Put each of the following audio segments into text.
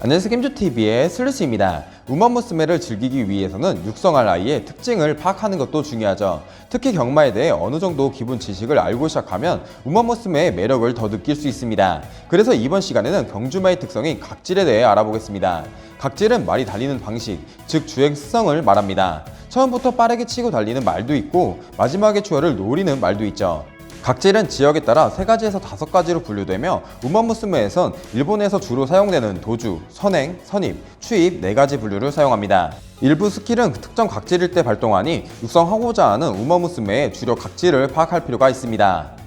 안녕하세요 겜주TV의 슬루시입니다. 우먼무스메를 즐기기 위해서는 육성할 아이의 특징을 파악하는 것도 중요하죠. 특히 경마에 대해 어느 정도 기본 지식을 알고 시작하면 우먼무스메의 매력을 더 느낄 수 있습니다. 그래서 이번 시간에는 경주마의 특성인 각질에 대해 알아보겠습니다. 각질은 말이 달리는 방식, 즉 주행 습성을 말합니다. 처음부터 빠르게 치고 달리는 말도 있고 마지막에 추월을 노리는 말도 있죠. 각질은 지역에 따라 세 가지에서 다섯 가지로 분류되며 우먼무스메에선 일본에서 주로 사용되는 도주, 선행, 선입, 추입 네 가지 분류를 사용합니다. 일부 스킬은 특정 각질일 때 발동하니 육성하고자 하는 우먼무스메의 주력 각질을 파악할 필요가 있습니다.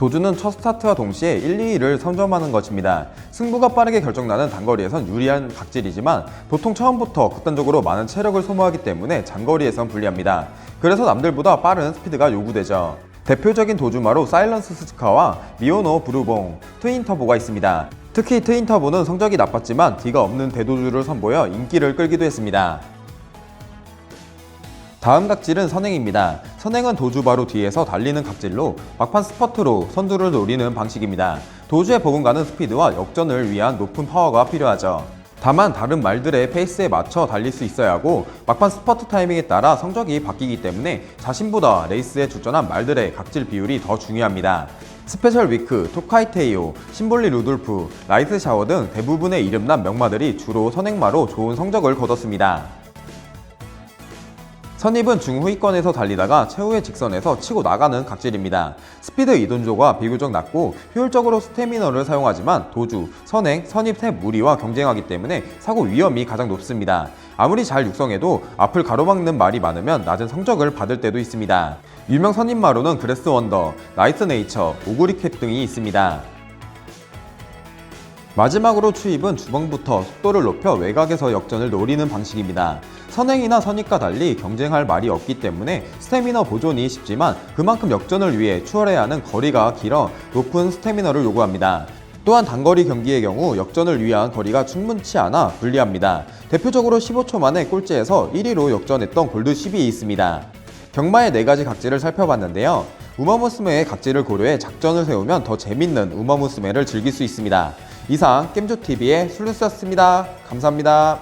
도주는 첫 스타트와 동시에 1, 2위를 선점하는 것입니다. 승부가 빠르게 결정나는 단거리에선 유리한 각질이지만 보통 처음부터 극단적으로 많은 체력을 소모하기 때문에 장거리에선 불리합니다. 그래서 남들보다 빠른 스피드가 요구되죠. 대표적인 도주마로 사일런스 스즈카와 미오노 브루봉, 트윈 터보가 있습니다. 특히 트윈 터보는 성적이 나빴지만 뒤가 없는 대도주를 선보여 인기를 끌기도 했습니다. 다음 각질은 선행입니다. 선행은 도주 바로 뒤에서 달리는 각질로 막판 스퍼트로 선두를 노리는 방식입니다. 도주에 버금가는 스피드와 역전을 위한 높은 파워가 필요하죠. 다만 다른 말들의 페이스에 맞춰 달릴 수 있어야 하고 막판 스퍼트 타이밍에 따라 성적이 바뀌기 때문에 자신보다 레이스에 출전한 말들의 각질 비율이 더 중요합니다. 스페셜 위크, 토카이테이오, 심볼리 루돌프, 라이트 샤워 등 대부분의 이름난 명마들이 주로 선행마로 좋은 성적을 거뒀습니다. 선입은 중후위권에서 달리다가 최후의 직선에서 치고 나가는 각질입니다. 스피드 이동조가 비교적 낮고 효율적으로 스태미너를 사용하지만 도주, 선행, 선입 탭 무리와 경쟁하기 때문에 사고 위험이 가장 높습니다. 아무리 잘 육성해도 앞을 가로막는 말이 많으면 낮은 성적을 받을 때도 있습니다. 유명 선입마로는 그레스 원더, 나이스 네이처, 오구리캡 등이 있습니다. 마지막으로 추입은 주방부터 속도를 높여 외곽에서 역전을 노리는 방식입니다. 선행이나 선입과 달리 경쟁할 말이 없기 때문에 스태미너 보존이 쉽지만 그만큼 역전을 위해 추월해야 하는 거리가 길어 높은 스태미너를 요구합니다. 또한 단거리 경기의 경우 역전을 위한 거리가 충분치 않아 불리합니다. 대표적으로 15초 만에 꼴찌에서 1위로 역전했던 골드 10이 있습니다. 경마의 네 가지 각질을 살펴봤는데요. 우마무스메의 각질을 고려해 작전을 세우면 더 재밌는 우마무스메를 즐길 수 있습니다. 이상 겜조TV의 슬루스였습니다. 감사합니다.